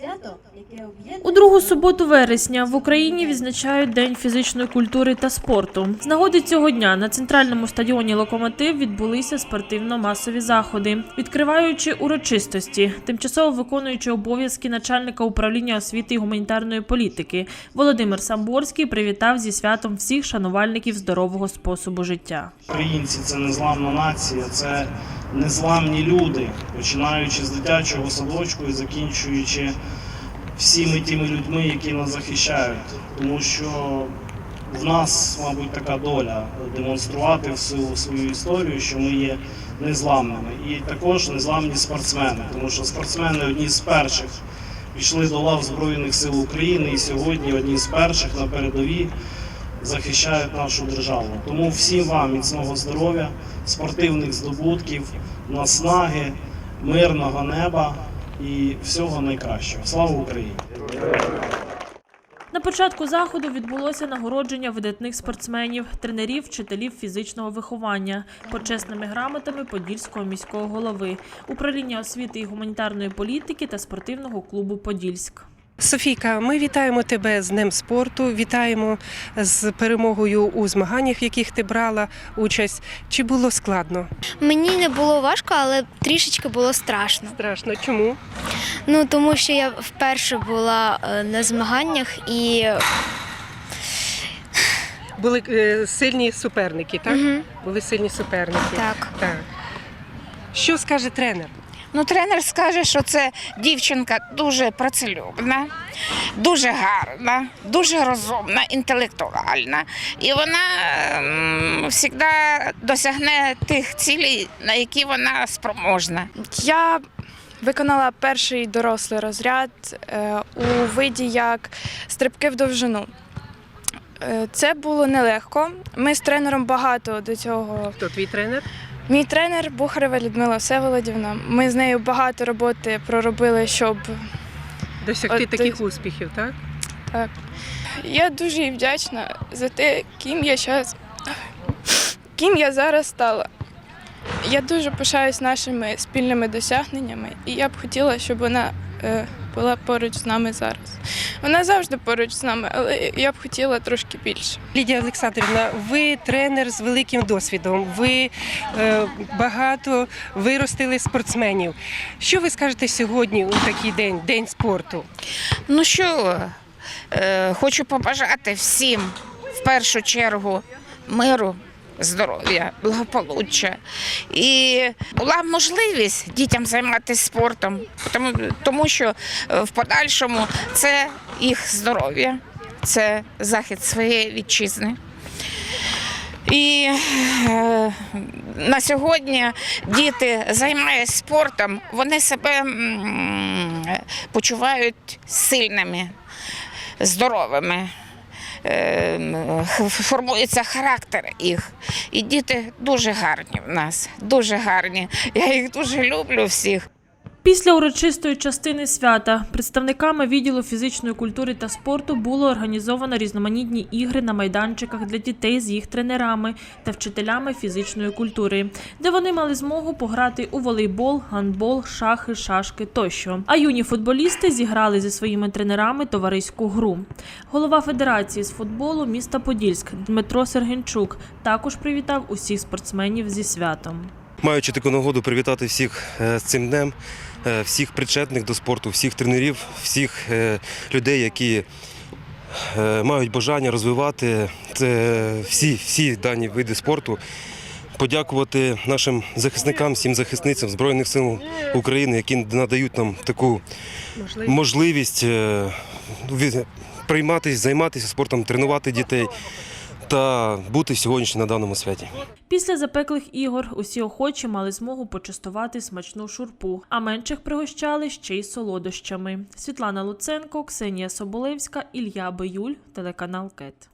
Свято, яке об'єднує У другу суботу вересня в Україні відзначають День фізичної культури та спорту. З нагоди цього дня на центральному стадіоні Локомотив відбулися спортивно-масові заходи, відкриваючи урочистості, тимчасово виконуючи обов'язки начальника управління освіти і гуманітарної політики. Володимир Самборський привітав зі святом всіх шанувальників здорового способу життя. Українці це незламна нація, це незламні люди, починаючи з дитячого садочку і закінчуючи всіми тими людьми, які нас захищають. Тому що в нас, мабуть, така доля демонструвати всю свою історію, що ми є незламними. І також незламні спортсмени, тому що спортсмени одні з перших пішли до лав Збройних сил України і сьогодні одні з перших на передовій захищають нашу державу. Тому всім вам міцного здоров'я, спортивних здобутків, наснаги, мирного неба і всього найкращого. Слава Україні! На початку заходу відбулося нагородження видатних спортсменів, тренерів, вчителів фізичного виховання, почесними грамотами Подільського міського голови, управління освіти і гуманітарної політики та спортивного клубу Подільськ. Софійка, ми вітаємо тебе з Днем спорту, вітаємо з перемогою у змаганнях, в яких ти брала участь. Чи було складно? Мені не було важко, але трішечки було страшно. Страшно. Чому? Ну тому що я вперше була е, на змаганнях і Були е, сильні суперники, так? Мгм. Були сильні суперники. так. так. Що скаже тренер? Ну, тренер скаже, що це дівчинка дуже працелюбна, дуже гарна, дуже розумна, інтелектуальна. І вона завжди досягне тих цілей, на які вона спроможна. Я виконала перший дорослий розряд е, у виді як стрибки в довжину. Е, Це було нелегко. Ми з тренером багато до цього. Хто твій тренер? Мій тренер Бухарева Людмила Всеволодівна. Ми з нею багато роботи проробили, щоб Досягти От, таких ти- успіхів, так? я дуже їй вдячна за те, ким я зараз, ким я зараз стала. Я дуже пишаюсь нашими спільними досягненнями, і я б хотіла, щоб вона е, була поруч з нами зараз. Вона завжди поруч з нами, але я б хотіла трошки більше. Лідія Олександрівна, ви тренер з великим досвідом. Ви е, багато виростили спортсменів. Що ви скажете сьогодні у такий день, день спорту? Ну що, е, хочу побажати всім в першу чергу миру. Здоров'я, благополуччя і була можливість дітям займатися спортом, тому, тому що е, в подальшому це їх здоров'я, це захист своєї вітчизни. І е, на сьогодні діти займаються спортом, вони себе почувають сильними, здоровими. Е, м, х- Формується характер їх. І діти дуже гарні в нас, дуже гарні. Я їх дуже люблю всіх. Після урочистої частини свята представниками відділу фізичної культури та спорту було організовано різноманітні ігри на майданчиках для дітей з їх тренерами та вчителями фізичної культури, де вони мали змогу пограти у волейбол, гандбол, шахи, шашки тощо. А юні футболісти зіграли зі своїми тренерами товариську гру. Голова федерації з футболу міста Подільськ Дмитро Сергенчук також привітав усіх спортсменів зі святом. Маючи таку нагоду привітати всіх е, з цим днем, е, всіх причетних до спорту, всіх тренерів, всіх е, людей, які мають бажання розвивати це всі, всі дані види спорту. Подякувати нашим захисникам, всім захисницям Збройних сил України, які надають нам таку можливість прийматися, займатися спортом, тренувати дітей та бути сьогодні на даному святі. Після запеклих ігор усі охочі мали змогу почастувати смачну шурпу, а менших пригощали ще й солодощами. Світлана Луценко, Ксенія Соболевська, Ілля Биюль, телеканал КЕТ.